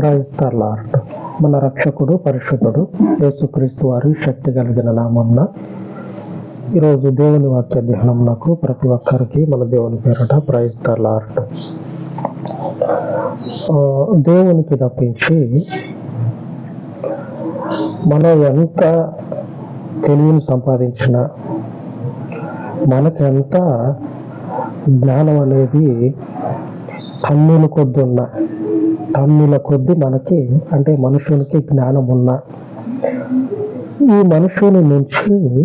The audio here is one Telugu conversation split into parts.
క్రైస్తలార్డ్ మన రక్షకుడు పరిశుద్ధుడు యేసుక్రీస్తు వారి శక్తి కలిగిన నామంన ఈరోజు దేవుని వాక్య ధ్యానమునకు ప్రతి ఒక్కరికి మన దేవుని పేరట క్రైస్తలార్డ్ దేవునికి తప్పించి మనం ఎంత తెలివిని సంపాదించిన మనకెంత జ్ఞానం అనేది కన్నుల కొద్ది ఉన్న కొద్ది మనకి అంటే మనుషునికి జ్ఞానం ఉన్న ఈ మనుషుని నుంచి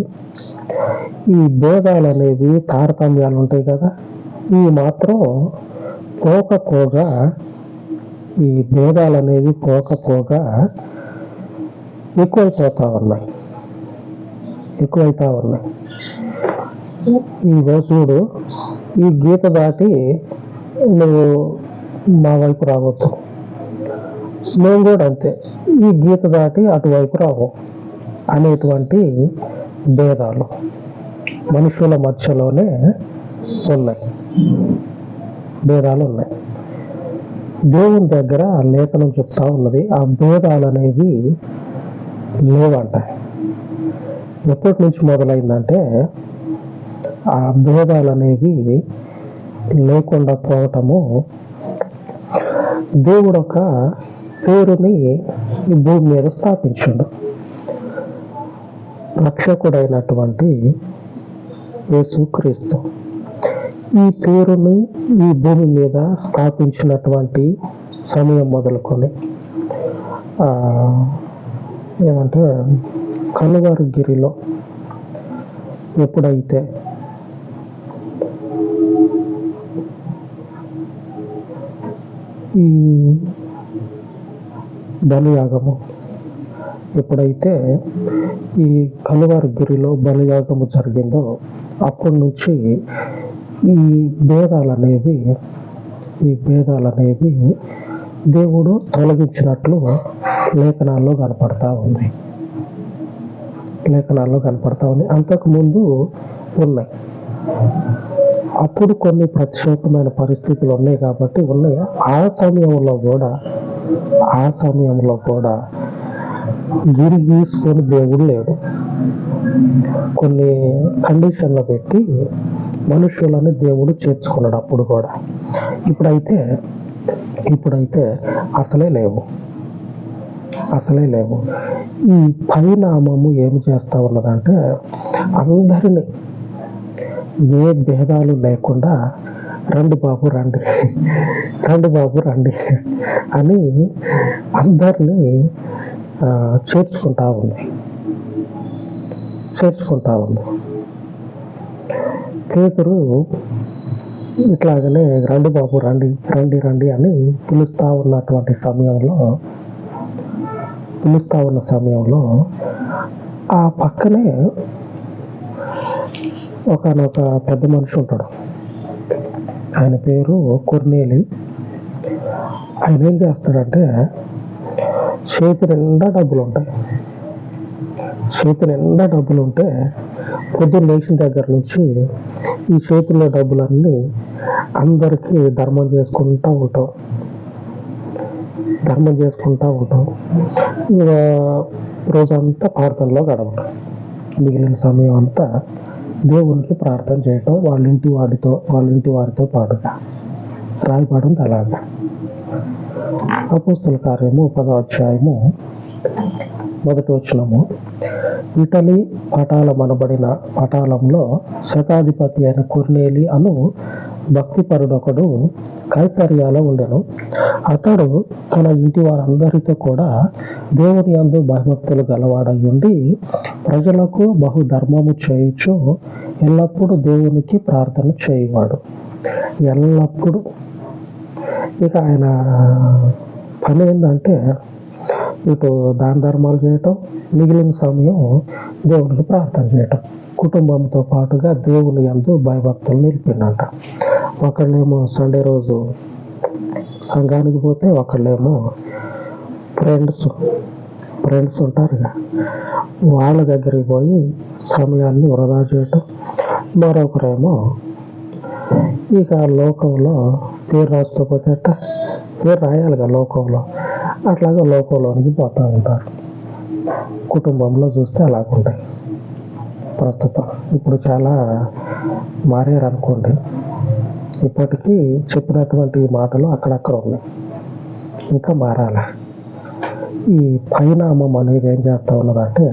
ఈ భేదాలు అనేవి తారతమ్యాలు ఉంటాయి కదా. ఈ మాత్రం పోకపోగా ఈ భేదాలు అనేవి పోకపోగా ఎక్కువైపోతా ఉన్నాయి. ఎక్కువైతా ఉన్నాయి. ఇదిగో చూడు ఈ గీత దాటి నువ్వు మా వైపు రావద్దు. మేము కూడా అంతే. ఈ గీత దాటి అటువైపు రావు. అనేటువంటి భేదాలు మనుషుల మధ్యలోనే ఉన్నాయి. భేదాలు ఉన్నాయి దేవుని దగ్గర ఆ లేఖనం చెప్తా ఉన్నది ఆ భేదాలు అనేవి లేవంట. ఎప్పటి నుంచి మొదలైందంటే ఆ భేదాలు అనేవి లేకుండా పోవటము దేవుడు ఒక పేరుని ఈ భూమి మీద స్థాపించాడు. రక్షకుడైనటువంటి యేసుక్రీస్తు. ఈ పేరుని ఈ భూమి మీద స్థాపించినటువంటి సమయం మొదలుకొని ఏమంటే కలువారి గిరిలో ఎప్పుడైతే ఈ బలియాగము. ఎప్పుడైతే ఈ కలువారి గిరిలో బలియాగము జరిగిందో అప్పటి నుంచి ఈ భేదాలు అనేవి ఈ భేదాలు అనేవి దేవుడు తొలగించినట్లు లేఖనాల్లో కనపడతా ఉంది. లేఖనాల్లో కనపడతా ఉంది. అంతకుముందు ఉన్నాయి. అప్పుడు కొన్ని ప్రత్యేకమైన పరిస్థితులు ఉన్నాయి కాబట్టి ఉన్నాయి. ఆ సమయంలో కూడా ఆ సమయంలో కూడా గిరి గీసుకొని దేవుడు లేడు. కొన్ని కండిషన్లు పెట్టి మనుషులని దేవుడు చేర్చుకున్నాడు అప్పుడు కూడా. ఇప్పుడైతే ఇప్పుడైతే అసలే లేవు. అసలే లేవు. ఈ పరిణామము ఏమి చేస్తా ఉన్నదంటే అందరినీ ఏ భేదాలు లేకుండా రండి బాబు రండి. రండి బాబు రండి. అని అందరినీ చేర్చుకుంటా ఉంది. చేర్చుకుంటా ఉంది. పేతురు ఇట్లాగనే రండి బాబు రండి రండి రండి అని పిలుస్తా ఉన్నటువంటి సమయంలో పిలుస్తా ఉన్న సమయంలో ఆ పక్కనే ఒకనొక పెద్ద మనిషి ఉంటాడు. ఆయన పేరు కొర్నేలి. ఆయన ఏం చేస్తాడంటే చేతి నిండా డబ్బులు ఉంటాయి చేతి నిండా డబ్బులు ఉంటే పొద్దున్న లేచిన దగ్గర నుంచి ఈ చేతుల్లో డబ్బులన్నీ అందరికీ ధర్మం చేసుకుంటూ ఉంటాం. ధర్మం చేసుకుంటూ ఉంటాం. ఇక రోజంతా ప్రార్థనలో గడవడం మిగిలిన సమయం అంతా దేవునికి ప్రార్థన చేయటం వాళ్ళ ఇంటి వాడితో వాళ్ళ ఇంటి వారితో పాటుగా రాయబడం అలాగా అపోస్తుల కార్యము పదో అధ్యాయము మొదటి వచ్చినము ఇటలీ పటాల అనబడిన పటాలంలో శతాధిపతి అయిన కొర్నేలి అను భక్తిపరుడొకడు కైసర్యాలో ఉండెను. అతడు తన ఇంటి వారందరితో కూడా దేవుని యందు భయభక్తులు గలవాడై ఉండి ప్రజలకు బహుధర్మము చేయొచ్చు ఎల్లప్పుడూ దేవునికి ప్రార్థన చేయవాడు. ఎల్లప్పుడూ. ఇక ఆయన పని ఏంటంటే ఇటు దాన ధర్మాలు చేయటం మిగిలిన సమయం దేవుడికి ప్రార్థన చేయటం. కుటుంబంతో పాటుగా దేవుని యందు భయభక్తులు నిలిపిండంట ఒకళ్ళేమో సండే రోజు సంఘానికి పోతే ఒకళ్ళేమో ఫ్రెండ్స్ ఫ్రెండ్స్ ఉంటారుగా. వాళ్ళ దగ్గరికి పోయి సమయాన్ని వృధా చేయటం. మరొకరేమో ఇక లోకంలో పేరు రాసుకోకపోతే అట్ట పేరు రాయాలిగా లోకంలో. అట్లాగా లోకంలోనికి పోతూ ఉంటారు. కుటుంబంలో చూస్తే అలాగుంటాయి ప్రస్తుతం ఇప్పుడు చాలా మారారు అనుకోండి ఇప్పటికీ చెప్పినటువంటి మాటలు అక్కడక్కడ ఉన్నాయి. ఇంకా మారాల? ఈ పరిణామం అనేది ఏం చేస్తూ ఉన్నదంటే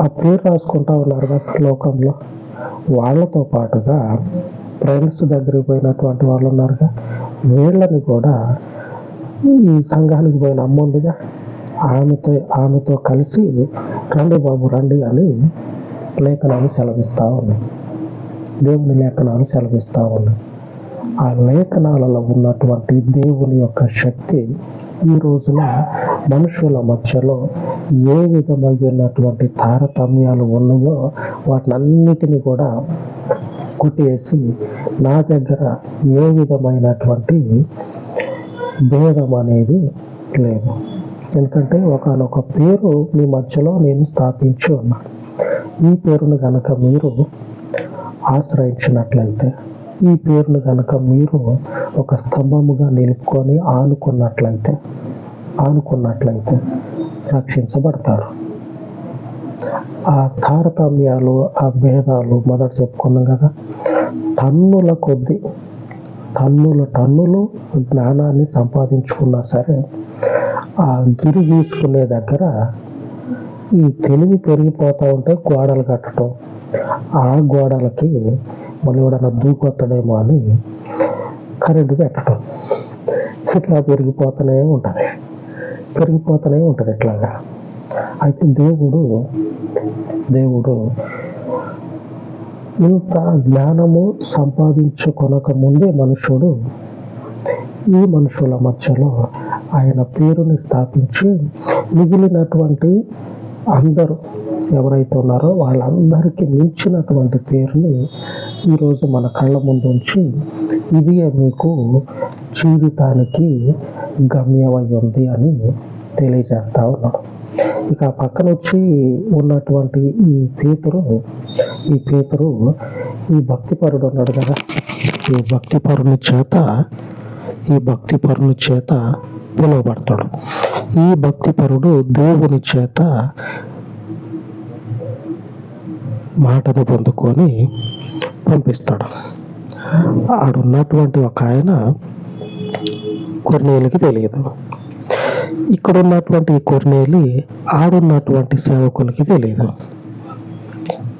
ఆ పేరు రాసుకుంటా ఉన్నారు కదా లోకంలో. వాళ్ళతో పాటుగా ఫ్రెండ్స్ దగ్గరికి పోయినటువంటి వాళ్ళు ఉన్నారుగా వీళ్ళని కూడా ఈ సంఘానికి పోయిన అమ్మ ఉందిగా ఆమెతో ఆమెతో కలిసి రండి బాబు రండి అని లేఖనాలు సెలవిస్తూ ఉన్నాయి దేవుని లేఖనాలు సెలవిస్తూ ఉన్నాయి ఆ లేఖనాలలో ఉన్నటువంటి దేవుని యొక్క శక్తి ఈ రోజున మనుషుల మధ్యలో ఏ విధమైనటువంటి తారతమ్యాలు ఉన్నాయో వాటినన్నిటిని కూడా కొట్టేసి నా దగ్గర ఏ విధమైనటువంటి భేదం అనేది లేదు. ఎందుకంటే ఒకనొక పేరు మీ మధ్యలో నేను స్థాపించి ఉన్నాను ఈ పేరును గనక మీరు ఆశ్రయించినట్లయితే ఈ పేరును గనక మీరు ఒక స్తంభముగా నిలుపుకొని ఆనుకున్నట్లయితే ఆనుకున్నట్లయితే రక్షించబడతారు. ఆ తారతమ్యాలు ఆ భేదాలు మొదట చెప్పుకున్నాం కదా టన్నుల కొద్ది టన్నుల టన్నులు జ్ఞానాన్ని సంపాదించుకున్నా సరే ఆ గిరి గీసుకునే దగ్గర ఈ తెలివి పెరిగిపోతూ ఉంటే గోడలు కట్టడం. ఆ గోడలకి మళ్ళీ ఎవడన్నా దూకొత్తడేమో అని కరెంటు పెట్టడం. ఇట్లా పెరిగిపోతూనే ఉంటుంది. పెరిగిపోతూనే ఉంటుంది ఇట్లాగా. అయితే దేవుడు దేవుడు ఇంత జ్ఞానము సంపాదించుకొనక ముందే మనుషుడు ఈ మనుషుల మధ్యలో ఆయన పేరుని స్థాపించి మిగిలినటువంటి అందరూ ఎవరైతే ఉన్నారో వాళ్ళందరికీ మించినటువంటి పేరుని ఈరోజు మన కళ్ళ ముందు ఉంచి ఇది మీకు జీవితానికి గమ్యమై ఉంది అని తెలియజేస్తా ఉన్నాడు. ఇక ఆ పక్కన వచ్చి ఉన్నటువంటి ఈ పేతురు ఈ పేతురు ఈ భక్తిపరుడు ఉన్నాడు కదా. ఈ భక్తిపరుని చేత ఈ భక్తిపరుని చేత పిలువబడతాడు. ఈ భక్తిపరుడు దేవుని చేత మాటను పొందుకొని పంపిస్తాడు. ఆడున్నటువంటి ఒక ఆయన కొన్నేళ్ళకి తెలియదు. ఇక్కడ ఉన్నటువంటి ఈ కొర్నేలి ఆడున్నటువంటి సేవకులకి తెలియదు.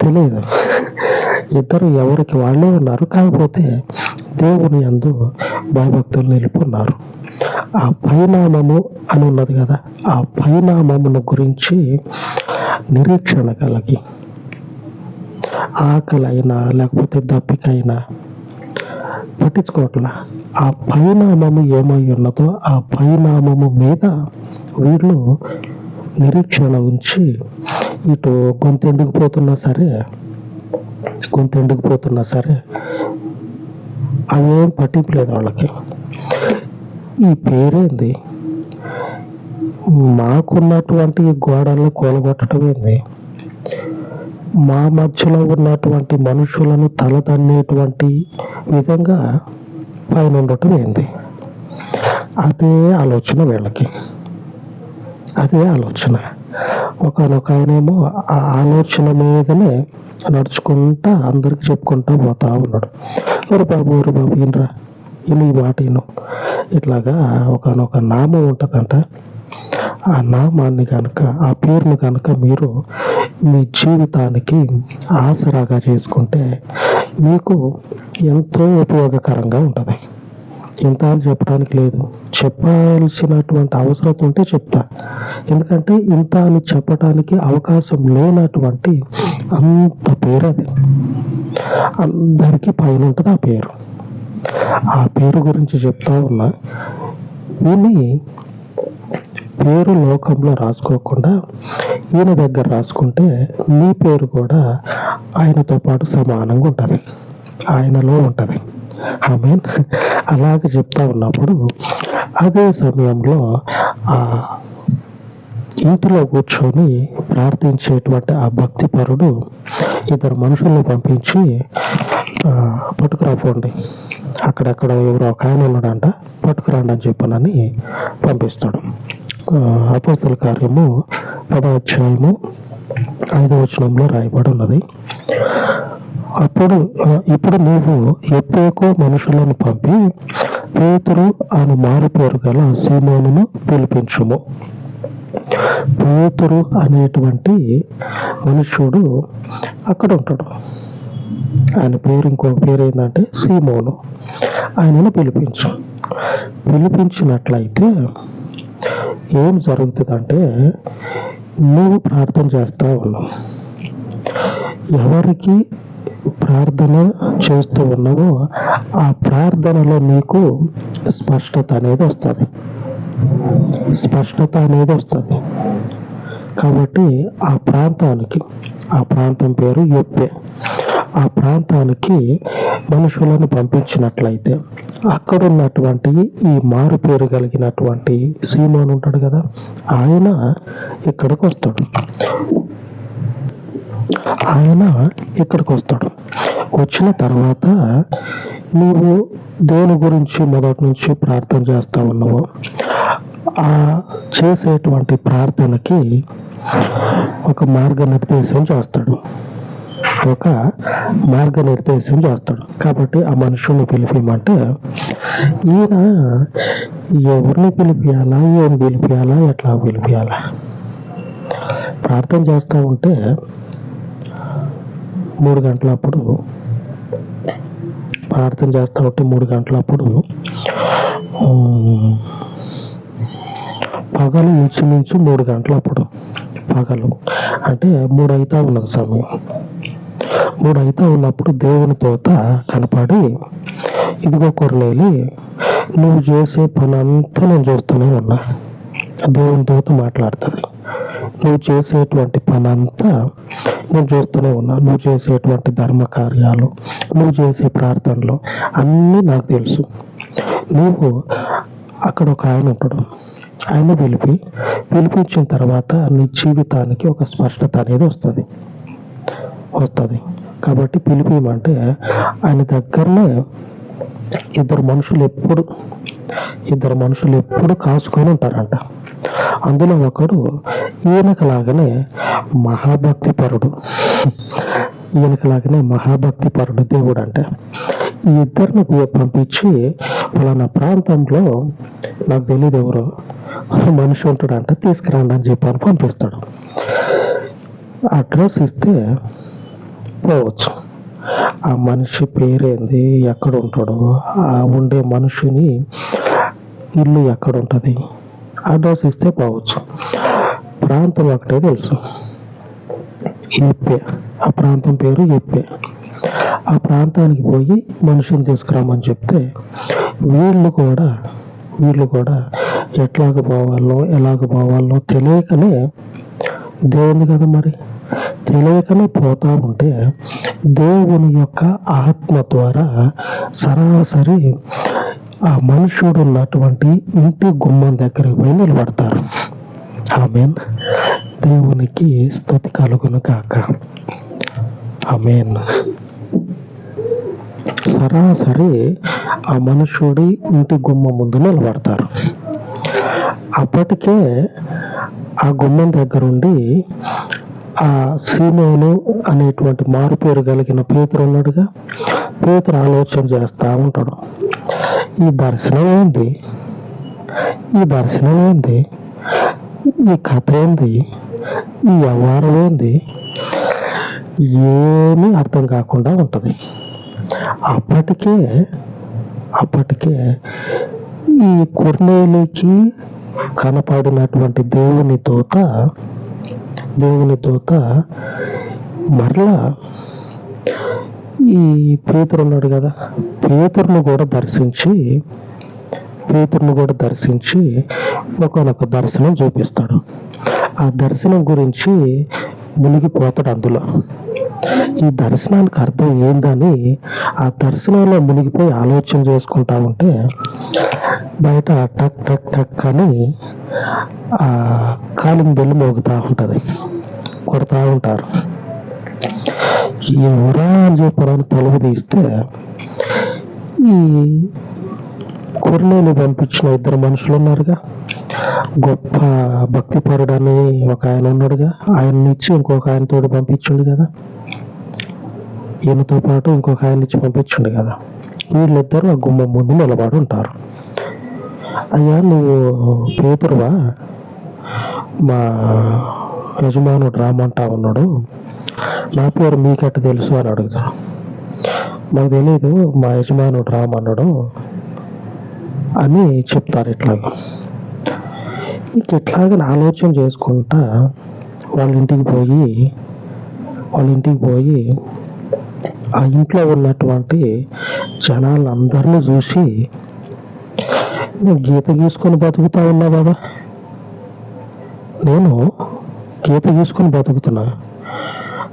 తెలియదు. ఇద్దరు ఎవరికి వాళ్ళే ఉన్నారు కాకపోతే దేవుని అందు భయభక్తులు నిలుపున్నారు. ఆ పరిణామము అని ఉన్నది కదా ఆ పరిణామమును గురించి నిరీక్షణ కలిగి ఆకలైనా లేకపోతే దప్పికైనా పట్టించుకోవట్లా. ఆ పరిణామము ఏమై ఉన్నదో ఆ పరిణామము మీద వీళ్ళు నిరీక్షణ ఉంచి ఇటు గొంతు ఎండుకుపోతున్నా సరే గొంతు ఎండుకుపోతున్నా సరే అవేం పట్టింపు లేదు వాళ్ళకి. ఈ పేరేంది? మాకున్నటువంటి గోడలను కూలగొట్టడం ఏంది? మా మధ్యలో ఉన్నటువంటి మనుషులను తలదన్నేటువంటి విధంగా పైన ఉండటం ఏంది? అదే ఆలోచన వీళ్ళకి. అదే ఆలోచన. ఒకనొక ఆయనేమో ఆ ఆలోచన మీదనే నడుచుకుంటా అందరికి చెప్పుకుంటా పోతా ఉన్నాడు. ఒరు బాబు ఒరు బాబు ఈయనరా ఈయన ఈ మాట ఈయన. ఇట్లాగా ఒకనొక నామం ఉంటుందంట. ఆ నామాన్ని కనుక ఆ పేరును కనుక మీరు మీ జీవితానికి ఆసరాగా చేసుకుంటే మీకు ఎంతో ఉపయోగకరంగా ఉంటుంది. ఇంత అని చెప్పడానికి లేదు. చెప్పాల్సినటువంటి అవసరం ఉంటే చెప్తా. ఎందుకంటే ఇంత అని చెప్పడానికి అవకాశం లేనటువంటి అంత పేరు అది. అందరికీ పైన ఉంటుంది ఆ పేరు. ఆ పేరు గురించి చెప్తా ఉన్నా. విని పేరు లోకంలో రాసుకోకుండా ఈయన దగ్గర రాసుకుంటే నీ పేరు కూడా ఆయనతో పాటు సమానంగా ఉంటుంది. ఆయనలో ఉంటుంది. ఆమె అలాగే చెప్తా ఉన్నప్పుడు అదే సమయంలో ఆ ఇంటిలో కూర్చొని ప్రార్థించేటువంటి ఆ భక్తిపరుడు ఇద్దరు మనుషుల్ని పంపించి పట్టుకురాపోండి. అక్కడక్కడ ఎవరో ఒక ఆయన ఉన్నాడంట పట్టుకురండి అని చెప్పనని పంపిస్తాడు. అపోస్తుల కార్యము పదో అధ్యాయము ఐదో వచనంలో రాయబడి ఉన్నది. అప్పుడు ఇప్పుడు నీవు ఎప్పేకో మనుషులను పంపి పేతురు అని మారిపోరు గల సీమోనును పిలిపించుము. పేతురు అనేటువంటి మనుష్యుడు అక్కడ ఉంటాడు. ఆయన పేరు ఇంకొక పేరు ఏంటంటే సీమోను. ఆయనను పిలిపించు. పిలిపించినట్లయితే ఏం జరుగుతుందంటే నువ్వు ప్రార్థన చేస్తా ఉన్నావు. ఎవరికి ప్రార్థన చేస్తూ ఉన్నావో ఆ ప్రార్థనలో నీకు స్పష్టత అనేది వస్తుంది. స్పష్టత అనేది వస్తుంది. కాబట్టి ఆ ప్రాంతానికి ఆ ప్రాంతం పేరు యొప్పే. ఆ ప్రాంతానికి మనుషులను పంపించినట్లయితే అక్కడ ఉన్నటువంటి ఈ మారు పేరు కలిగినటువంటి సీమోన్ ఉంటాడు కదా ఆయన ఇక్కడికి వస్తాడు ఆయన ఇక్కడికి వస్తాడు. వచ్చిన తర్వాత నీవు దేని గురించి మొదటి నుంచి ప్రార్థన చేస్తా ఉన్నావో. ఆ చేసేటువంటి ప్రార్థనకి ఒక మార్గనిర్దేశం చేస్తాడు. ఒక మార్గనిర్దేశం చేస్తాడు. కాబట్టి ఆ మనుషుల్ని పిలిపిమంటే ఈయన ఎవరిని పిలిపియాలా ఏం పిలిపియాలా ఎట్లా పిలిపియాలా? ప్రార్థన చేస్తూ ఉంటే మూడు గంటల అప్పుడు ప్రార్థన చేస్తా ఉంటే మూడు గంటలప్పుడు అప్పుడు పగలు ఇంచుమించు మూడు గంటలప్పుడు పగలు. అంటే మూడు అయితా ఉన్నది సమయం మూడు అయితా ఉన్నప్పుడు దేవుని తోత కనపడి ఇదిగో కొరలేలి నువ్వు చేసే పని అంతా నేను చూస్తూనే ఉన్నా. దేవుని తోత మాట్లాడుతుంది. నువ్వు చేసేటువంటి పని అంతా నేను చూస్తూనే ఉన్నా. నువ్వు చేసేటువంటి ధర్మ కార్యాలు నువ్వు చేసే ప్రార్థనలు అన్నీ నాకు తెలుసు. నువ్వు అక్కడ ఒక ఆయన ఉంటాడు. ఆయన పిలిపి పిలిపించిన తర్వాత నీ జీవితానికి ఒక స్పష్టత అనేది వస్తుంది. వస్తుంది. కాబట్టి పిలిపిమంటే ఆయన దగ్గరనే ఇద్దరు మనుషులు ఎప్పుడు ఇద్దరు మనుషులు ఎప్పుడు కాసుకొని ఉంటారంట. అందులో ఒకడు ఈయనకలాగానే మహాభక్తి పరుడు ఈయనకలాగానే మహాభక్తి పరుడు దేవుడు అంటే ఈ ఇద్దరిని పంపించి ఫలానా ప్రాంతంలో నాకు తెలియదు ఎవరు మనిషి ఉంటాడంట తీసుకురండి అని చెప్పాను పంపిస్తాడు. అడ్రస్ ఇస్తే పోవచ్చు. ఆ మనిషి పేరేంది ఎక్కడ ఉంటాడో ఆ ఉండే మనుషుని ఇల్లు ఎక్కడ ఉంటుంది అడ్రస్ ఇస్తే పోవచ్చు. ప్రాంతం ఒకటే తెలుసు. ఎప్పే ఆ ప్రాంతం పేరు ఎప్పే ఆ ప్రాంతానికి పోయి మనిషిని తీసుకురామని చెప్తే వీళ్ళు కూడా వీళ్ళు కూడా ఎట్లాగ పోవాలో ఎలాగ పోవాలో తెలియకనే దేవుని కదా మరి? తెలియకనే పోతా ఉంటే దేవుని యొక్క ఆత్మ ద్వారా సరాసరి ఆ మనుషుడు ఉన్నటువంటి ఇంటి గుమ్మం దగ్గరికి పోయి నిలబడతారు. ఆమెన్. దేవునికి స్థుతి కలుగును కాక ఆమెన్. సరాసరి ఆ మనుషుడి ఇంటి గుమ్మం ముందు నిలబడతారు. అప్పటికే ఆ గుమ్మం దగ్గరుండి ఆ సీమోను అనేటువంటి మారుపేరు కలిగిన పేతురు ఉన్నాడుగా. పేతురు ఆలోచన చేస్తా ఉంటాడు. ఈ దర్శనం ఏంది? ఈ దర్శనం ఏంది? ఈ కథ ఏంది? ఈ వ్యవహారం ఏంది? ఏమీ అర్థం కాకుండా ఉంటుంది. అప్పటికే అప్పటికే ఈ కుర్నేలికి కనపడినటువంటి దేవుని దూత దేవుని దూత మరలా ఈ పేతురు ఉన్నాడు కదా పేతురును కూడా దర్శించి పేతురును కూడా దర్శించి ఒకనొక దర్శనం చూపిస్తాడు. ఆ దర్శనం గురించి మునిగిపోతాడు అందులో. ఈ దర్శనానికి అర్థం ఏందని ఆ దర్శనంలో మునిగిపోయి ఆలోచన చేసుకుంటా ఉంటే బయట టక్ టక్ టక్ అని ఆ కాలింగ్ బెల్ మోగుతా ఉంటుంది. కొడతా ఉంటారు. ఎవరా అని చెప్పని తలుపు తీస్తే ఈ కొర్నేలు పంపించిన ఇద్దరు మనుషులు ఉన్నారుగా. గొప్ప భక్తిపరుడని ఒక ఆయన ఉన్నాడుగా. ఆయన ఇచ్చి ఇంకొక ఆయన తోడు పంపించిండు కదా. ఈయనతో పాటు ఇంకొక ఆయన ఇచ్చి పంపించిండు కదా. వీళ్ళిద్దరూ ఆ గుమ్మం ముందు నిలబడి ఉంటారు. అయ్యా నువ్వు పేతురువా? మా యజమానుడు రామంటా ఉన్నాడు నా పేరు మీకెట్ట తెలుసు అని అడుగుతాను మాకు తెలియదు మా యజమానుడు రామన్నాడు అని చెప్తారు ఇట్లాగా. ఇంక ఎట్లాగని ఆలోచన చేసుకుంటా వాళ్ళ ఇంటికి పోయి వాళ్ళ ఇంటికి పోయి ఆ ఇంట్లో ఉన్నటువంటి జనాలందరినీ చూసి నేను గీత గీసుకొని బతుకుతా ఉన్నా కదా నేను గీత గీసుకొని బతుకుతున్నా.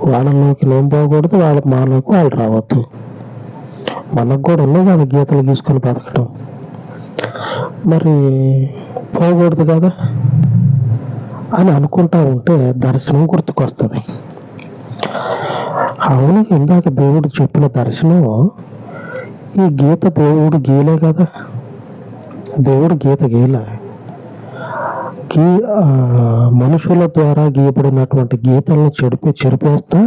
వాళ్ళలోకి నేను పోకూడదు వాళ్ళ మాలోకి వాళ్ళు రావద్దు. మనకు కూడా ఉన్నాయి కదా గీతలు గీసుకొని బతకటం. మరి పోకూడదు కదా అని అనుకుంటా ఉంటే దర్శనం గుర్తుకొస్తుంది. అవును ఇందాక దేవుడు చెప్పిన దర్శనం ఈ గీత దేవుడు గీలే కదా. దేవుడు గీత గీలే గీ మనుషుల ద్వారా గీయబడినటువంటి గీతలను చెడిపి చెరిపేస్తా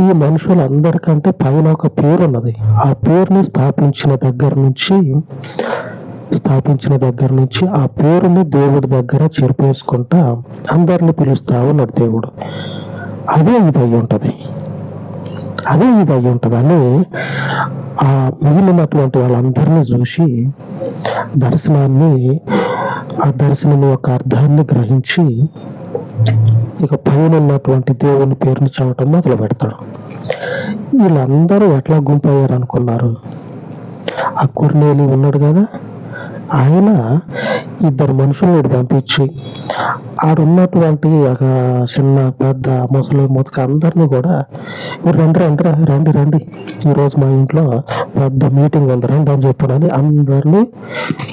ఈ మనుషులందరికంటే పైన ఒక పేరు ఉన్నది ఆ పేరుని స్థాపించిన దగ్గర నుంచి స్థాపించిన దగ్గర నుంచి ఆ పేరుని దేవుడి దగ్గర చెరిపేసుకుంటా అందరిని పిలుస్తా ఉన్నాడు దేవుడు. అదే ఇది అయి ఉంటది. అదే ఇది అయి ఉంటుంది అని ఆ మిగిలినటువంటి వాళ్ళందరినీ చూసి దర్శనాన్ని ఆ దర్శనం యొక్క అర్థాన్ని గ్రహించి ఇక పైన ఉన్నటువంటి దేవుని పేరుని చదవటం మొదలు పెడతాడు. వీళ్ళందరూ ఎట్లా గుంపయ్యారు అనుకున్నారు ఆ కుర్నేలి ఉన్నాడు కదా? ఆయన ఇద్దరు మనుషులను పంపించి ఆడున్నటువంటి ఒక చిన్న పెద్ద ముసలి ముతక అందరినీ కూడా "మీరు రండి రండి రండి రండి. ఈరోజు మా ఇంట్లో పెద్ద మీటింగ్ ఉంది రండి అని చెప్పాడని అందరినీ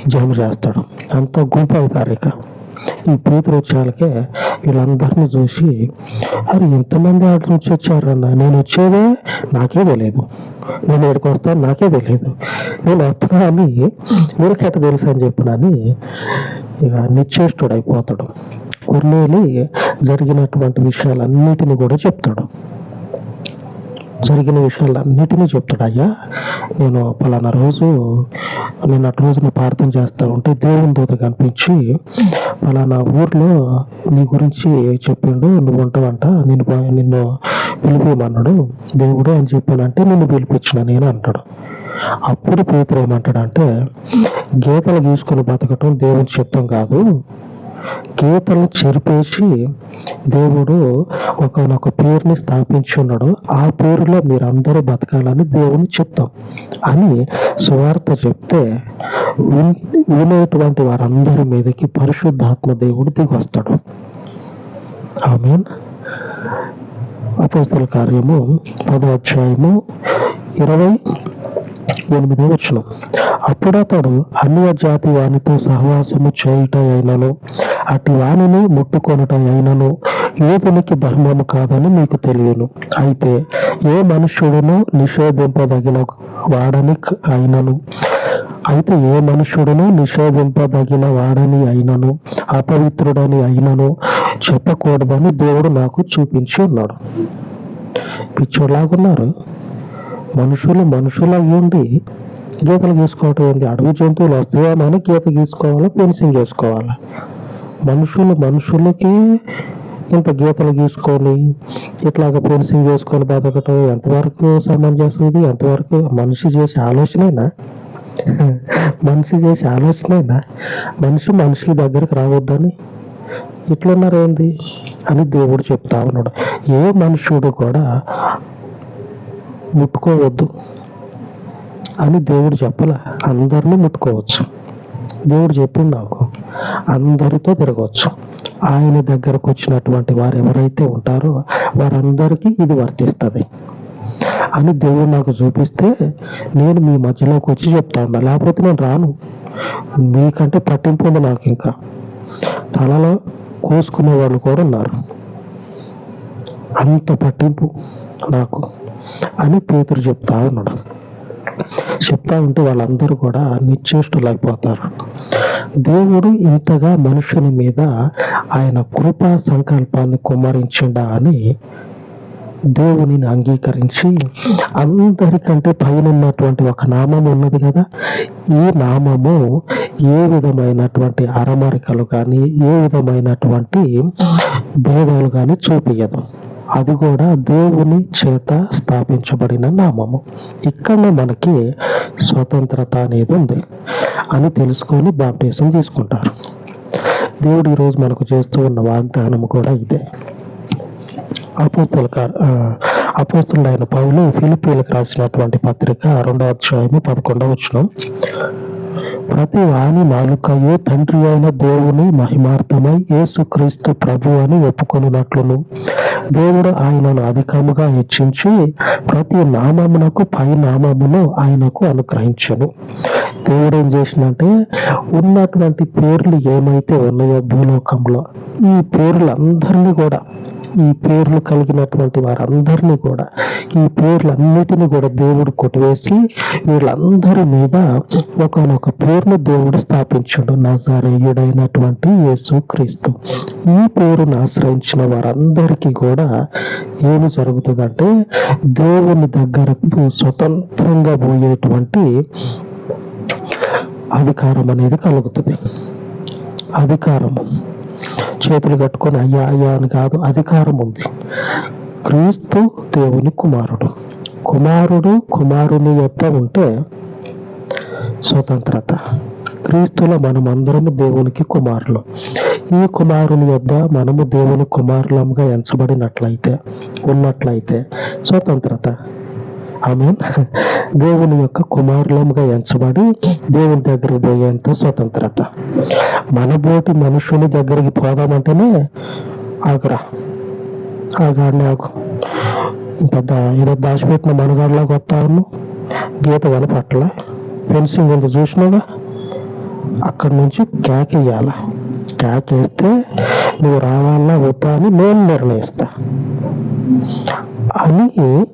జమ చేస్తాడు. అంత గుంపు అవుతారు ఇక. ఈ పీతులు వచ్చేళ్ళకే వీళ్ళందరినీ చూసి అరే ఇంతమంది ఆడ నుంచి వచ్చారన్న? నేను వచ్చేదే నాకే తెలియదు నేను ఇక్కడికి వస్తాను నాకే తెలియదు నేను వస్తున్నా అని వీరికెట్ట తెలుసు అని చెప్పినని ఇక నిశ్చేష్టుడు అయిపోతాడు కొర్నేలి జరిగినటువంటి విషయాలన్నిటిని కూడా చెప్తాడు. జరిగిన విషయాలన్నిటినీ చెప్తాడు అయ్యా. నేను పలానా రోజు నేను అటు రోజున ప్రార్థన చేస్తా ఉంటే దేవుని దూత కనిపించి పలానా ఊర్లో నీ గురించి చెప్పిండు నువ్వు ఉంటావంట నిన్ను నిన్ను పిలిపోమన్నాడు దేవుడు అని చెప్పానంటే నిన్ను పిలిపించిన నేను అంటాడు. అప్పుడు పేతురు ఏమంటాడంటే గీతలు గీసుకొని బతకటం దేవుని చిత్తం కాదు. గీతలు చెరిపేసి దేవుడు ఒకనొక పేరుని స్థాపించి ఉన్నాడు. ఆ పేరులో మీరందరూ బతకాలని దేవుని చిత్తం అని సువార్త చెప్తే వినేటువంటి వారందరి మీదకి పరిశుద్ధాత్మ దేవుడు దిగి వస్తాడు ఆమెన్. అపోస్తుల కార్యము పదో అధ్యాయము ఇరవై ఎనిమిదో వచ్చిన అప్పుడతడు అన్య జాతి వానితో సహవాసము చేయుట అయినను అటు వానిని ముట్టుకొనుట అయినను యోధునికి ధర్మము కాదని మీకు తెలియను. అయితే ఏ మనుష్యుడును నిషేధింపదగిన వాడని అయినను. అయితే ఏ మనుష్యుడును నిషేధింపదగిన వాడని అయినను అపవిత్రుడని అయినను చెప్పకూడదని దేవుడు నాకు చూపించి ఉన్నాడు. పిచ్చోడ్లాగున్నారు మనుషులు మనుషులు అయ్యుండి గీతలు గీసుకోవటం ఏంది? అడవి జంతువులు వస్తాయేమని గీత గీసుకోవాలా పెన్సింగ్ చేసుకోవాలా. మనుషులు మనుషులకి ఇంత గీతలు గీసుకొని ఇట్లాగ పెన్సింగ్ చేసుకొని బతకటం ఎంతవరకు సమంజసం ఇది? ఎంతవరకు మనిషి చేసే ఆలోచనేనా? మనిషి చేసే ఆలోచనైనా? మనిషి మనిషికి దగ్గరికి రావద్దని ఇట్లున్నారేంది? అని దేవుడు చెప్తా ఉన్నాడు. ఏ మనుషుడు కూడా ముట్టుకోవద్దు అని దేవుడు చెప్పలే. అందరినీ ముట్టుకోవచ్చు. దేవుడు చెప్పింది నాకు. అందరితో తిరగవచ్చు. ఆయన దగ్గరకు వచ్చినటువంటి వారు ఎవరైతే ఉంటారో వారందరికీ ఇది వర్తిస్తుంది అని దేవుడు నాకు చూపిస్తే నేను మీ మధ్యలోకి వచ్చి చెప్తా ఉన్నా లేకపోతే నేను రాను. మీకంటే పట్టింపు ఉంది నాకు ఇంకా. తలలో కోసుకునే వాళ్ళు కూడా ఉన్నారు. అంత పట్టింపు నాకు. అని పేతురు చెప్తా ఉన్నాడు. చెప్తా ఉంటే వాళ్ళందరూ కూడా నిశ్చేష్టులైపోతారు. దేవుడు ఇంతగా మనుషుని మీద ఆయన కృపా సంకల్పాన్ని కుమ్మరించిండా అని దేవునిని అంగీకరించి అందరికంటే పైన ఉన్నటువంటి ఒక నామం ఉన్నది కదా. ఈ నామము ఏ విధమైనటువంటి అరమరికలు కానీ ఏ విధమైనటువంటి భేదాలు కానీ చూపించదు అది కూడా దేవుని చేత స్థాపించబడిన నామము. ఇక్కడ మనకి స్వతంత్రత అనేది ఉంది అని తెలుసుకొని బాప్టిజం తీసుకుంటారు. దేవుడు ఈరోజు మనకు చేస్తూ ఉన్న వాగ్దానం కూడా ఇదే. అపోస్తుల అపోస్తులైన పౌలు ఫిలిపీలకు రాసినటువంటి పత్రిక రెండో అధ్యాయము పదకొండవ వచ్చిన ప్రతి వాణి నాలుకయే తండ్రి అయిన దేవుని మహిమార్థమై యేసుక్రీస్తు ప్రభు అని ఒప్పుకొనున్నట్లును. దేవుడు ఆయనను అధికముగా హెచ్చించి ప్రతి నామమునకు పై నామమును ఆయనకు అనుగ్రహించను. దేవుడు ఏం చేసినంటే ఉన్నటువంటి పేర్లు ఏమైతే ఉన్నాయో భూలోకంలో ఈ పేర్లందరినీ కూడా ఈ పేర్లు కలిగినటువంటి వారందరినీ కూడా ఈ పేర్లన్నిటిని కూడా దేవుడు కొట్టివేసి వీళ్ళందరి మీద ఒకనొక పేరును దేవుడు స్థాపించాడు నజారేయుడైనటువంటి యేసు క్రీస్తు. ఈ పేరును ఆశ్రయించిన వారందరికీ కూడా ఏమి జరుగుతుందంటే దేవుని దగ్గరకు స్వతంత్రంగా పోయేటువంటి అధికారం అనేది కలుగుతుంది. అధికారము. చేతులు కట్టుకొని అయ్యా అయ్యా అని కాదు అధికారం ఉంది. క్రీస్తు దేవుని కుమారుడు. కుమారుడు కుమారుని యొక్క ఉంటే స్వతంత్రత. క్రీస్తులో మనం అందరము దేవునికి కుమారులు. ఈ కుమారుని యొద్ద మనము దేవుని కుమారులంగా ఎంచబడినట్లయితే ఉన్నట్లయితే స్వతంత్రత. ఆమె దేవుని యొక్క కుమారులముగా ఎంచబడి దేవుని దగ్గరికి పోయేంత స్వతంత్రత. మనబోటి మనుషుని దగ్గరికి పోదామంటేనే ఆగురా ఆగాడిని ఆగు. పెద్ద ఏదో దాచిపెట్టిన మనగాడిలాగా వస్తా ఉన్నావు. గీత కనపట్ల ఫెన్సింగ్ ఎంత చూసినాగా అక్కడి నుంచి క్యాక్ వేయాల? క్యాక్ వేస్తే నువ్వు రావాలా వద్దా అని నేను నిర్ణయిస్తా. అని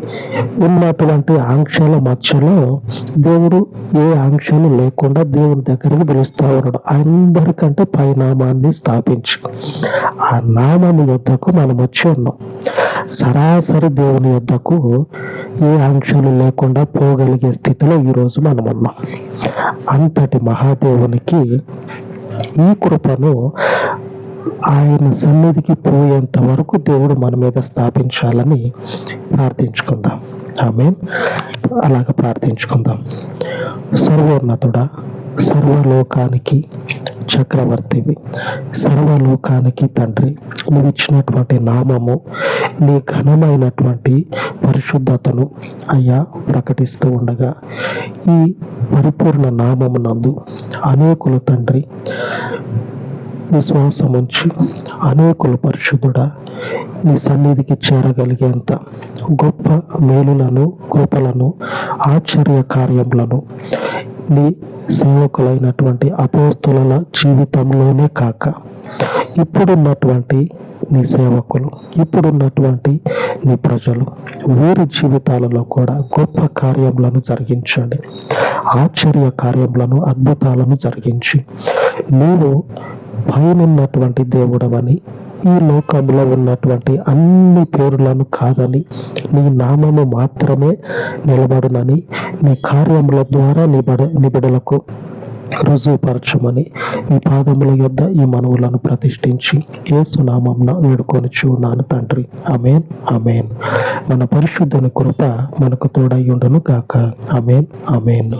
ఉన్నటువంటి ఆంక్షల మధ్యలో దేవుడు ఏ ఆంక్షలు లేకుండా దేవుని దగ్గరికి పిలుస్తా ఉన్నాడు. అందరికంటే పై నామాన్ని ఆ నామము యుద్ధకు మనం వచ్చి ఉన్నాం. సరాసరి దేవుని యుద్ధకు ఏ ఆంక్షలు లేకుండా పోగలిగే స్థితిలో ఈరోజు మనం ఉన్నాం. అంతటి మహాదేవునికి ఈ కృపను ఆయన సన్నిధికి పోయేంత వరకు దేవుడు మన మీద స్థాపించాలని ప్రార్థించుకుందాం. ఆమె అలాగ ప్రార్థించుకుందాం. సర్వోన్నతుడా సర్వలోకానికి చక్రవర్తివి సర్వలోకానికి తండ్రి నువ్వు ఇచ్చినటువంటి నామము నీ ఘనమైనటువంటి పరిశుద్ధతను అయ్యా ప్రకటిస్తూ ఉండగా ఈ పరిపూర్ణ నామమునందు అనేకులు తండ్రి విశ్వాసముంచి అనేకులు పరిశుద్ధుడ నీ సన్నిధికి చేరగలిగేంత గొప్ప మేలులను కృపలను ఆశ్చర్య కార్యములను నీ సేవకులైనటువంటి అపోస్తుల జీవితంలోనే కాక ఇప్పుడున్నటువంటి నీ సేవకులు ఇప్పుడున్నటువంటి నీ ప్రజలు వీరి జీవితాలలో కూడా గొప్ప కార్యములను జరిగించండి. ఆశ్చర్య కార్యములను అద్భుతాలను జరిగించి నీవు పైనున్నటువంటి దేవుడవని ఈ లోకంలో ఉన్నటువంటి అన్ని పేరులను కాదని నీ నామము మాత్రమే నిలబడునని నీ కార్యముల ద్వారా నిబడ నిబడులకు రుజువుపరచమని ఈ పాదముల యొద్ద ఈ మనవులను ప్రతిష్ఠించి ఏసునామంన వేడుకొని చూన్నాను తండ్రి. అమేన్ అమేన్ మన పరిశుద్ధుని కృప మనకు తోడయ్యుండను కాక అమేన్ అమేన్